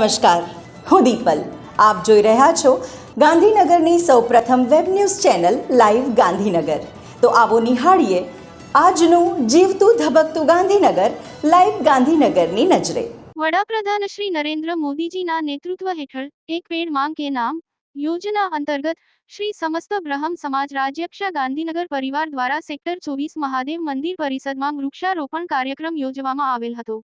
નમસ્કાર, હું દીપલ. આપ જોઈ રહ્યા છો ગાંધીનગરની સૌપ્રથમ web news channel live Gandhinagar. તો આવો નિહાળીએ આજનું જીવતું ધબકતું ગાંધીનગર, લાઈવ ગાંધીનગરની નજરે. વડાપ્રધાન શ્રી નરેન્દ્ર મોદીજીના નેતૃત્વ હેઠળ એક પેડ માંગ કે નામ યોજના અંતર્ગત શ્રી સમસ્ત બ્રહ્મ સમાજ રાજ્યક્ષા ગાંધીનગર પરિવાર દ્વારા સેક્ટર ચોવીસ મહાદેવ મંદિર પરિષદમાં વૃક્ષારોપણ કાર્યક્રમ યોજવામાં આવેલ હતો.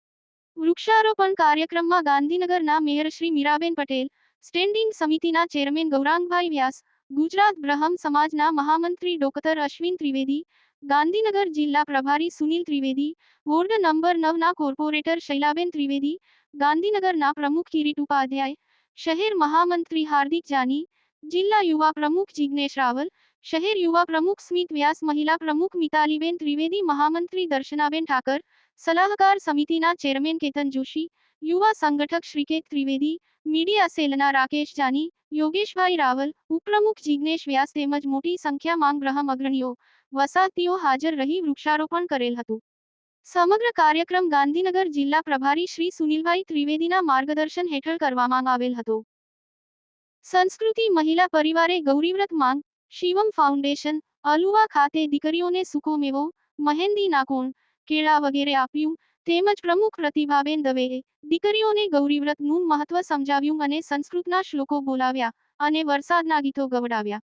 વૃક્ષારોપણ કાર્યક્રમમાં ગાંધીનગરના મેયર શ્રી મીરાબેન પટેલ, સ્ટેન્ડિંગ સમિતિના ચેરમેન ગૌરાંગભાઈ વ્યાસ, ગુજરાત બ્રહ્મ સમાજના મહામંત્રી ડોક્ટર અશ્વિન ત્રિવેદી, ગાંધીનગર જિલ્લા પ્રભારી સુનિલ ત્રિવેદી, વોર્ડ નંબર નવના કોર્પોરેટર શૈલાબેન ત્રિવેદી, ગાંધીનગરના પ્રમુખ કિરીટ ઉપાધ્યાય, શહેર મહામંત્રી હાર્દિક જાની, જિલ્લા યુવા પ્રમુખ જિજ્ઞેશ રાવલ શહેર યુવા પ્રમુખ સ્મિત વ્યાસ, મહિલા પ્રમુખ મિતાલીબેન ત્રિવેદી, મહામંત્રી દર્શનાબેન ઠાકર, સલાહકાર સમિતિના ચેરમેન કેતન જોશી, યુવા સંગઠક શ્રીકેત ત્રિવેદી, મીડિયા સેલના રાકેશ જાની, યોગેશભાઈ રાવલ, ઉપપ્રમુખ જિજ્ઞેશ વ્યાસ તેમજ મોટી સંખ્યામાં ગ્રહમ અગ્રણીઓ વસાતીઓ હાજર રહી વૃક્ષારોપણ કરેલ હતું. સમગ્ર કાર્યક્રમ ગાંધીનગર જિલ્લા પ્રભારી શ્રી સુનિલભાઈ ત્રિવેદીના માર્ગદર્શન હેઠળ કરવામાં આવેલ હતો. સંસ્કૃતિ, મહિલા પરિવારે ગૌરીવ્રત માંગ શિવમ ફાઉન્ડેશન અલુવા ખાતે દીકરીઓને સુકો મેવો, મહેંદી નાકોણ કેળા વગેરે આપ્યું, તેમજ પ્રમુખ પ્રતિભાબેન દવેએ દીકરીઓને ગૌરીવ્રતનું મહત્વ સમજાવ્યું અને સંસ્કૃતના શ્લોકો બોલાવ્યા અને વરસાદના ગીતો ગવડાવ્યા.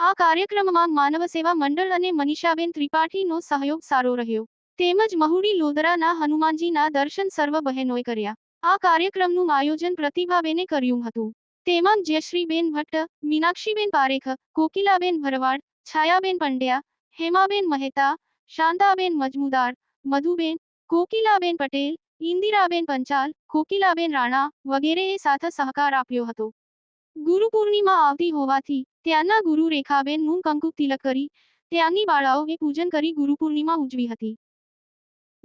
આ કાર્યક્રમમાં માનવ સેવા મંડળ અને મનીષાબેન ત્રિપાઠીનો સહયોગ સારો રહ્યો. તેમજ મહુડી લોદરાના હનુમાનજીના દર્શન સર્વ બહેનોએ કર્યા. આ કાર્યક્રમનું આયોજન પ્રતિભાબેને કર્યું હતું. તેમાં જયશ્રીબેન ભટ્ટ, મીનાક્ષીબેન પારેખ, કોકિલાબેન ભરવાડ, છાયાબેન પંડ્યા, હેમાબેન મહેતા, શાંતાબેન મજમુદાર, મધુબેન, કોકિલાબેન પટેલ, ઇન્દિરાબેન પંચાલ, કોકિલાબેન રાણા વગેરેએ સાથ સહકાર આપ્યો હતો. ગુરુ પૂર્ણિમા આવતી હોવાથી ત્યાંના ગુરુ રેખાબેન રેખાબેનનું કંકુ તિલક કરી, ત્યાંની બાળાઓએ પૂજન કરી ગુરુ પૂર્ણિમા ઉજવી હતી.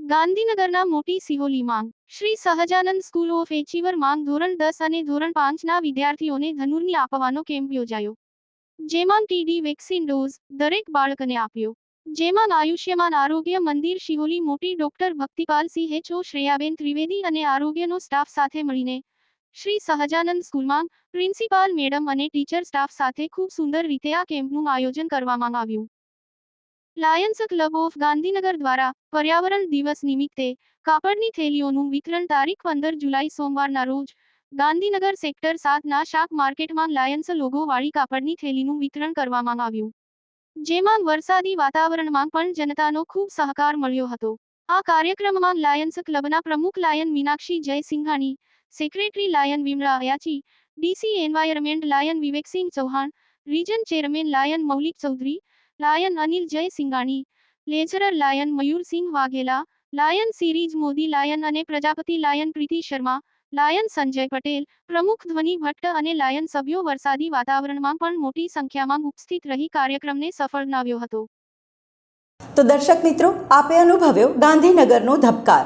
ગાંધીનગરના મોટી સિહોલી માંગ. Shri Sahajanand school of achiever માંગ ધોરણ દસ અને ધોરણ પાંચના વિદ્યાર્થીઓને ધનુર્ની આપવાનો કેમ્પ યોજાયો. જેમાં ટીડી વેક્સિન ડોઝ દરેક બાળકને આપ્યો. જેમાં આયુષ્યમાન આરોગ્ય મંદિર Shiholi Moti doctor Bhaktipal Sinh H O Shreyaben Trivedi અને આરોગ્યનો સ્ટાફ સાથે મળીને શ્રી સહજાનંદ સ્કૂલમાં પ્રિન્સિપાલ મેડમ અને ટીચર સ્ટાફ સાથે ખૂબ સુંદર રીતે આ કેમ્પનું આયોજન કરવામાં આવ્યું. લાયન્સ ક્લબ ઓફ ગાંધીનગર દ્વારા પર્યાવરણ દિવસ નિમિત્તે કાપડની થેલીઓનું વિતરણ તારીખ પંદર જુલાઈ સોમવારના રોજ ગાંધીનગર સેક્ટર સાતના શાક માર્કેટમાં લાયન્સ લોગોવાળી કાપડની થેલીનું વિતરણ કરવામાં આવ્યું. જેમાં વરસાદી વાતાવરણમાં પણ જનતાનો ખૂબ સહકાર મળ્યો હતો. આ કાર્યક્રમમાં લાયન્સ ક્લબના પ્રમુખ lion Meenakshi Jay Singhani secretary lion Vimala Ayachi DC environment lion Viveksinh Chauhan region chairman lion Maulik Chaudhary lion Anil Jay Singhani treasurer lion Mayursinh Vaghela lion series Modi lion અને પ્રજાપતિ લાયન પ્રીતિ શર્મા લાયન સંજય પટેલ પ્રમુખ ધ્વની ભટ્ટ અને lion સભ્યો વરસાદી વાતાવરણમાં પણ મોટી સંખ્યામાં ઉપસ્થિત રહી કાર્યક્રમને સફળ બનાવ્યો હતો. તો દર્શક મિત્રો, આપે અનુભવ્યો ગાંધીનગરનો ધબકાર.